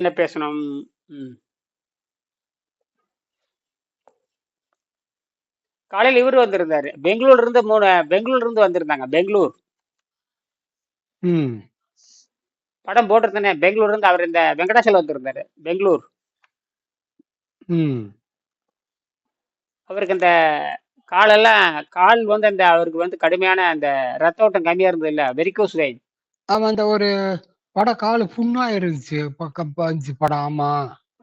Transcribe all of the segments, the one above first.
என்ன பேசணும். காலையில இவரு வந்திருந்தாரு. பெங்களூர்ல இருந்து மூணு பெங்களூர்ல இருந்து வந்திருந்தாங்க. பெங்களூர். ம். படம் போட்டிருந்தேனே பெங்களூர்ல இருந்து அவர் இந்த வெங்கடாச்சலம் வந்திருந்தாரு. பெங்களூர். அவருக்கு இந்த காலெல்லாம் கால் வந்து அந்த அவருக்கு வந்து கடுமையான அந்த ரத்த ஓட்டம் கம்மியா இருந்தது இல்ல? வெரிகோஸ் வெயின் அவன் அந்த ஒரு படம் காலு புண்ணா இருந்துச்சு. படம். ஆமா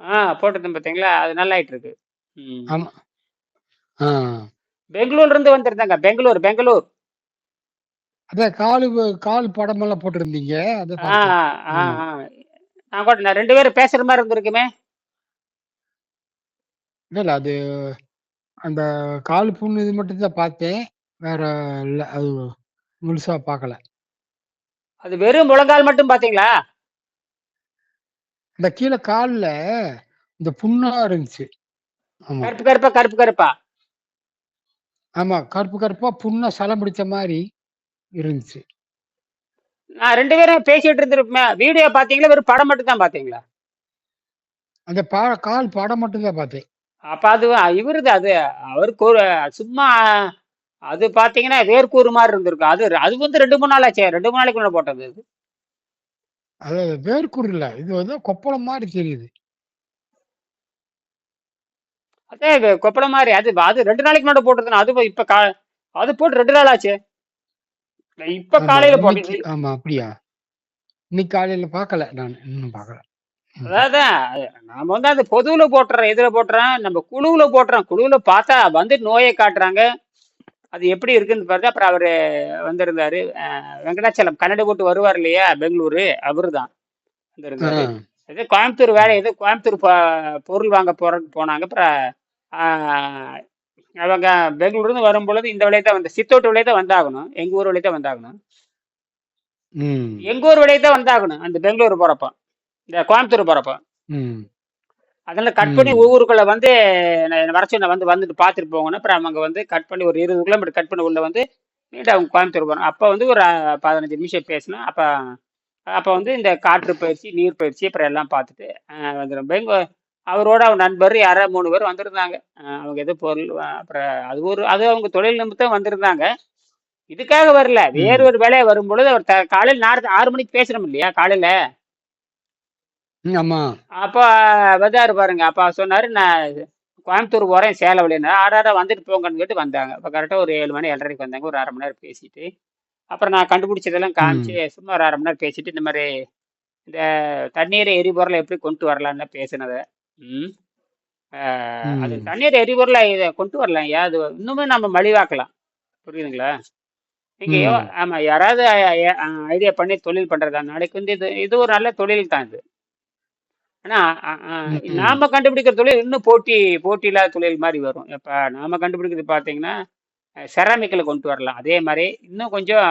ஆ போட்டிருந்தேன் பார்த்தீங்களா அது நல்லா ஆயிட்டு இருக்கு. ஆமா. ஆ. பெங்களூர்ல இருந்து வந்திருந்தாங்க. பெங்களூர் பெங்களூர். அதான் காலு கால் படம் எல்லாம் போட்டிருந்தீங்க நான் கூட நான் ரெண்டு பேரும் பேசுற மாதிரி இருந்திருக்குமே. இல்ல அது அந்த கால் புண்ணு இது மட்டும் தான் பார்த்தேன் வேற இல்ல அது முழுசா பார்க்கல அது வெறும் முழங்கால் மட்டும் பாத்தீங்களா இந்த கீழே கால்ல இந்த புண்ணா இருந்துச்சு. ஆமா. கருப்பு கருப்பா கருப்பு கருப்பா? ஆமா கருப்பு கருப்பா புண்ணா சலம் பிடிச்ச மாதிரி இருந்துச்சு. நான் ரெண்டு பேரும் பேசிட்டு இருந்திருப்பேன் வீடியோ பாத்தீங்களா வெறும் படம் மட்டும் தான் பாத்தீங்களா அந்த பா கால் படம் மட்டும் தான் பார்த்தேன். அப்ப அது இவருது அது அவருக்கு ஒரு சும்மா அது பாத்தீங்கன்னா வேர்க்கூறு மாதிரி இருந்திருக்கும். அது அது வந்து ரெண்டு மூணு நாள் ஆச்சு ரெண்டு மூணு நாளைக்கு முன்னாடி போட்டது அது. அது வேர்க்கூர் இல்ல. இது வந்து கொப்பளம் மாதிரி தெரியுது. அதே கொப்பளம் மாதிரி. அது அது ரெண்டு நாளைக்கு முன்னாடி போட்டது அது இப்ப கா அது போட்டு ரெண்டு நாள் ஆச்சு. இப்ப காலையில போட்டேன் ஆமா அப்படியா? இன்னைக்கு காலையில பார்க்கல நான் இன்னும் பார்க்கல ம். அதாவது நாம வந்து அது பொதுவுல போட்டுறோம் எதுல போட்டுறோம் நம்ம குழுவுல போட்டுறோம். குழுவுல பார்த்தா வந்து நோயை காட்டுறாங்க. அது எப்படி இருக்குன்னு பார்த்தா அப்புறம் அவரு வந்திருந்தாரு. வெங்கடாச்சலம் கன்னட போட்டு வருவார் இல்லையா? பெங்களூரு. அவரு தான் வந்திருந்தாரு ஏதோ கோயம்புத்தூர் வேலை ஏதோ கோயம்புத்தூர் பொருள் வாங்க போறதுக்கு போனாங்க. அப்புறம் அவங்க பெங்களூர்ல இருந்து வரும் பொழுது இந்த வழியை தான் வந்து சித்தோட்டு வழியை தான் வந்தாகணும். எங்க ஊர் வழியை தான் வந்தாகணும். எங்க ஊர் வழியை தான் வந்தாகணும். அந்த பெங்களூர் போறப்ப. இந்த கோயம்புத்தூர் போறப்ப. அதனால கட் பண்ணி ஊருக்குள்ள வந்து நான் வர சொன்ன வந்து வந்துட்டு பார்த்துட்டு போங்கன்னு அப்புறம் அவங்க வந்து கட் பண்ணி ஒரு இருபது கிலோமீட்டர் கட் பண்ணி உள்ள வந்து நீட்டு அவங்க கோயம்புத்தூர் போகிறோம் அப்போ வந்து ஒரு பதினஞ்சு நிமிஷம் பேசினோம் அப்போ அப்போ வந்து இந்த காற்று பயிற்சி நீர் பயிற்சி அப்புறம் எல்லாம் பார்த்துட்டு வந்துடும். பெங்க அவரோட அவங்க நண்பர் யாரோ மூணு பேர் வந்திருந்தாங்க. அவங்க எது பொருள் அப்புறம் அது ஒரு அது அவங்க தொழில் நிமித்தம் வந்திருந்தாங்க. இதுக்காக வரல. வேறு ஒரு வேலையை வரும் பொழுது அவர் காலையில் நாலு ஆறு மணிக்கு பேசுறோம் இல்லையா காலையில? ஆமா. அப்போ வந்தாரு பாருங்க. அப்போ சொன்னாரு நான் கோயம்புத்தூர் போகிறேன் சேலம் வழினா ஆறாரா வந்துட்டு போங்கன்னு கேட்டு வந்தாங்க. அப்போ கரெக்டாக ஒரு ஏழு மணி ஏழரைக்கு வந்தாங்க. ஒரு அரை மணி நேரம் பேசிட்டு. அப்புறம் நான் கண்டுபிடிச்சதெல்லாம் ம், காமிச்சு சும்மா ஒரு அரை மணி நேரம் பேசிட்டு இந்த மாதிரி இந்த தண்ணீர் எரிபொருளை எப்படி கொண்டு வரலான்னு பேசினதை. ம். ஆஹ் அது ம், தண்ணீர் எரிபொருளை இதை கொண்டு வரலாம். ஐயா அது இன்னுமே நம்ம மலிவாக்கலாம். புரியுதுங்களா? நீங்க யோ ம், ஆமா யாராவது ஐடியா பண்ணி தொழில் பண்றதா? நாளைக்கு வந்து இது இது ஒரு நல்ல தொழில் தான் இது. ஆனா நாம கண்டுபிடிக்கிற தொழில் இன்னும் போட்டி போட்டி இல்லாத தொழில் மாதிரி வரும். இப்ப நாம கண்டுபிடிக்கிறது பாத்தீங்கன்னா செராமிக்கில் கொண்டு வரலாம். அதே மாதிரி இன்னும் கொஞ்சம்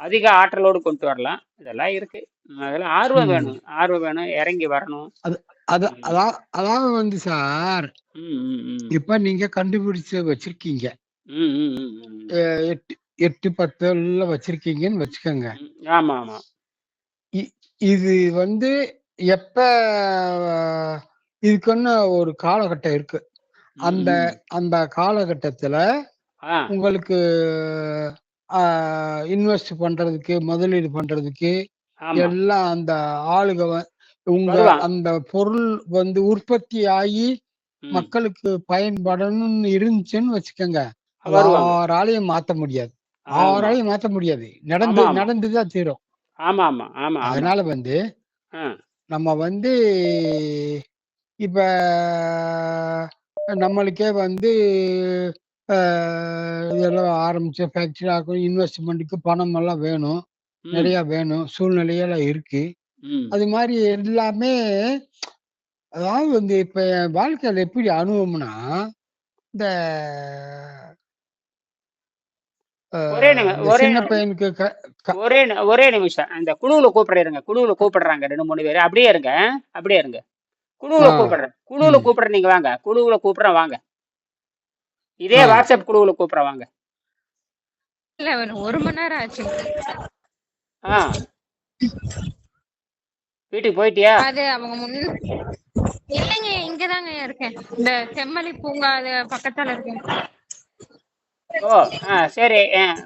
அதிக ஆற்றலோடு கொண்டு வரலாம். இதெல்லாம் இருக்கு. அதெல்லாம் ஆர்வம். வேணும். ஆர்வம் வேணும். இறங்கி வரணும். அதாவது வந்து சார். இப்ப நீங்க கண்டுபிடிச்சு வச்சிருக்கீங்க. எட்டு பத்துல வச்சிருக்கீங்கன்னு வச்சுக்கோங்க. ஆமா ஆமா இது வந்து எப்ப இதுக்குன்னு ஒரு காலகட்டம் இருக்கு. அந்த. அந்த காலகட்டத்துல உங்களுக்கு இன்வெஸ்ட் பண்றதுக்கு முதலீடு பண்றதுக்கு எல்லாம் அந்த ஆளுக உங்க அந்த பொருள் வந்து உற்பத்தி ஆகி மக்களுக்கு பயன்படணும்னு இருந்துச்சுன்னு வச்சுக்கோங்க. யாராலையும் மாத்த முடியாது. யாராலையும் மாத்த முடியாது. நடந்து நடந்துதான் தீரும். அதனால வந்து நம்ம வந்து இப்ப நம்மளுக்கே வந்து இதெல்லாம் ஆரம்பிச்ச ஃபேக்டரி ஆகும் இன்வெஸ்ட்மெண்ட்டுக்கு பணம் எல்லாம் வேணும் நிறைய வேணும். சூழ்நிலையெல்லாம் இருக்கு. அது மாதிரி எல்லாமே அதாவது வந்து இப்ப என் வாழ்க்கையில எப்படி அனுபவம்னா இந்த ஒரே ஒரே ஒரே நிமிஷம். இந்த குழுவுல கூப்பிடுறேங்க குழுவுல கூப்பிடுறாங்க. ரெண்டு மூணு பேர். அப்படியே இருங்க. அப்படியே இருங்க. குழுவுல கூப்பிடுறேன். குழுவுல ம். கூப்பிடுறேன். நீங்க வாங்க. குழுவுல கூப்பிடுறேன். வாங்க. இதே வாட்ஸ்அப் குழுவுல கூப்பிடுறேன். வாங்க. இல்ல ஒரு மணி நேரம் ஆச்சுங்க ஆ. வீட்டுக்கு போயிட்டியா? அது அவங்க முன் இல்லைங்க இங்கதாங்க இருக்கேன். இந்த செம்மலி பூங்கா அது பக்கத்துல இருக்கேன். ஓ ஆ சரி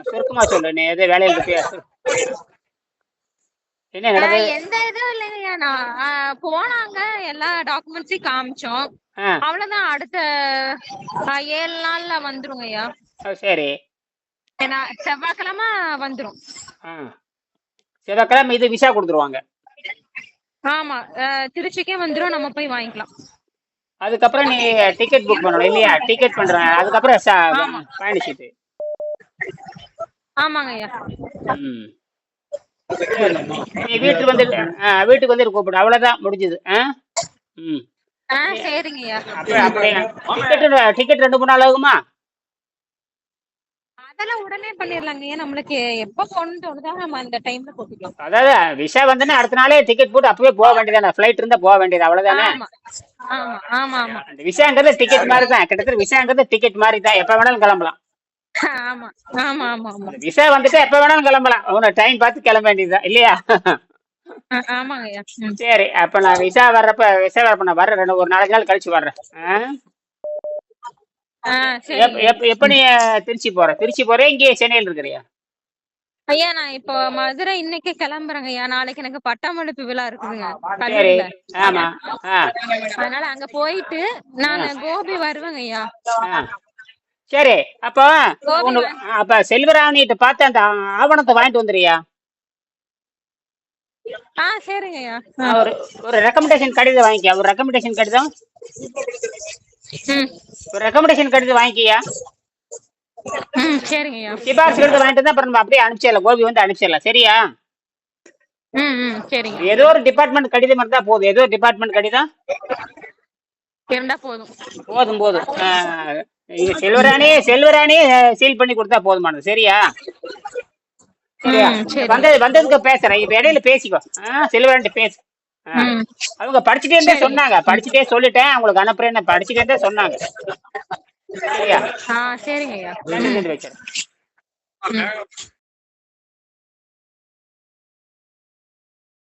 சுருக்கமா சொல்லு நீ எது வேலையில் இருப்பியா. என்ன நடந்தது? எந்த இதுவும் இல்லைங்க. நான் போனாங்க. எல்லா டாக்குமெண்ட்ஸையும் காமிச்சோம். அவ்வளவுதான். அடுத்த ஏழு நாள்ல வந்துருங்க ஐயா. சரி. செவ்வாய்க்கிழமை வந்துரும். செவ்வாய்க்கிழமை இது விசா கொடுத்துருவாங்க. ஆமா. திருச்சிக்கே வந்துரும். நம்ம போய் வாங்கிக்கலாம். அதுக்கப்புறம் நீ டிக்கெட் புக் பண்ணணும் இல்லையா? டிக்கெட் பண்றேன். அதுக்கப்புறம் ச- ஆமா. பயண சீட்டு ஆமாங்க ஐயா. ம். நீ வீட்டுக்கு வந்துட்டு ஆ, வீட்டுக்கு வந்துட்டு கூப்பிடு. அவ்வளவுதான் முடிஞ்சது. ஆ? ம். சரிங்க ஐயா. அப்படி அப்படியே. டிக்கெட் டிக்கெட் ரெண்டு மூணு நாள் ஆகுமா? அதெல்லாம் உடனே பண்ணிடலாங்க. ஐயா நம்மளுக்கு எப்ப போகணும்னு தோணுதோ நம்ம அந்த டைம்ல போட்டுக்கலாம் அதாவது விசா வந்துன்னா அடுத்த நாளே டிக்கெட் போட்டு அப்பவே போக வேண்டியதானே? ஃப்ளைட் இருந்தா போக வேண்டியது அவ்வளவுதானே? ஆமா. ஆமா அந்த விசாங்கிறது டிக்கெட் மாதிரி தான் கிட்டத்தட்ட விசாங்கிறது டிக்கெட் மாதிரி தான் எப்ப வேணாலும் கிளம்பலாம். ஆமா ஆமா ஆமா ஆமா. விசா வந்துட்டு எப்ப வேணாலும் கிளம்பலாம். உன டைம் பார்த்து கிளம்ப வேண்டியதுதான் இல்லையா. சரி அப்ப நான் விசா வர்றப்ப விசா வரப்ப நான் வர்றேன். ரெண்டு ஒரு நாலஞ்சு நாள் கழிச்சு வர்றேன். எப்ப- நீ திருச்சி போற? திருச்சி போறே இங்கே சென்னையில் இருக்கிறியா? ஐயா நான் இப்போ மதுரை இன்னைக்கே கிளம்புறேங்க ஐயா. நாளைக்கு எனக்கு பட்டாமளிப்பு விழா இருக்குதுங்க. அதனால அங்க போயிட்டு நான் கோபி வருவேங்க ஐயா. சரி. அப்போ அப்ப செல்வராணிட்ட பார்த்து அந்த ஆவணத்தை வாங்கிட்டு வந்துறியா ஆ சரிங்க ஐயா. ஒரு ஒரு ரெக்கமெண்டேஷன் கடிதம் வாங்கிக்க. ஒரு ரெக்கமெண்டேஷன் கடிதம். ஒரு ரெக்கமெண்டேஷன் கடிதம் வாங்கிக்கியா? ம் சரிங்க ஐயா சிபாரிசு கடிதம் வாங்கிட்டு தான் அப்புறம் நம்ம அப்படியே அனுப்பிச்சிடலாம். கோபி வந்து அனுப்பிச்சிடலாம். சரியா? ம் சரிங்க. ஏதோ ஒரு டிபார்ட்மெண்ட் கடிதம் இருந்தா போதும். ஏதோ டிபார்ட்மெண்ட் கடிதம்? இருந்தா போதும். போதும் போதும். செல்வராணி செல்வராணி சீல் பண்ணி கொடுத்தா போதுமானது. சரியா. வந்தது வந்ததுக்கு பேசுறேன். இப்ப இடையில பேசிக்கோ. ஆ செல்வராண்டி பேசு. அவங்க படிச்சுட்டே இருந்தே சொன்னாங்க. படிச்சுட்டே சொல்லிட்டேன். அவங்களுக்கு அனுப்புறேன்னு படிச்சுட்டே இருந்தே சொன்னாங்க. சரியா? சரிங்க ஐயா